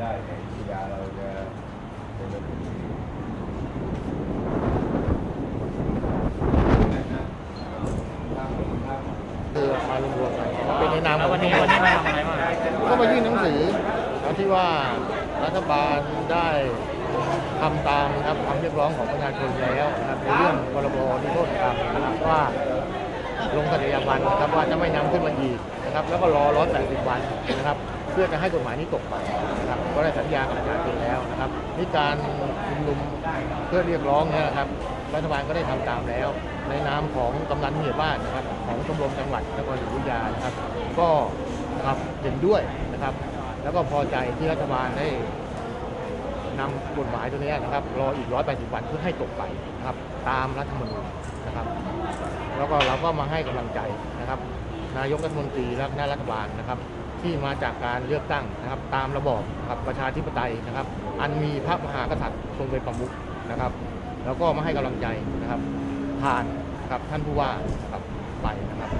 ได้แต่วิทยาเราจะเป็นแบบนี้ครับบคือมารวมกันเป็นในนามววันนี้วันนี้มาทำอะไรบ้างก็มายื่นหนังสือนะที่ว่ารัฐบาลได้ทำตามนะครับคำเรียกร้องของประชาชนแล้วนะครับในเรื่องพรบนิรโทษกรรมนะครับว่า ลงศัตยาบันนะครับว่าจะไม่นำขึ้นมาอีกนะครับแล้วก็รอ180วันนะครับ เพื่อจะให้กฎหมายนี้ตกไปนะครับก็ได้สัญญากับประชาชนแล้วนะครับนี่การชุมนุมเพื่อเรียกร้องเนี่ยนะครับรัฐบาลก็ได้ทำตามแล้ว ในนามของกำนันผู้ใหญ่บ้านนะครับของชมรมจังหวัดนครศรีอยุธยานะครับ ก็ครับเห็นด้วยนะครับ แล้วก็พอใจที่รัฐบาลได้ นำกฎหมายตัวนี้นะครับรออีก180วันเพื่อให้ตกไปนะครับตามรัฐธรรมนูญนะครับ แล้วก็เราก็มาให้กำลังใจนะครับ นายกรัฐมนตรีและคณะรัฐบาลนะครับ ที่มาจากการเลือกตั้งนะครับ ตามระบอบครับประชาธิปไตยนะครับ อันมีพระมหากษัตริย์ทรงเป็นประมุขนะครับ แล้วก็มาให้กำลังใจนะครับ ผ่านครับท่านผู้ว่าครับไปนะครับ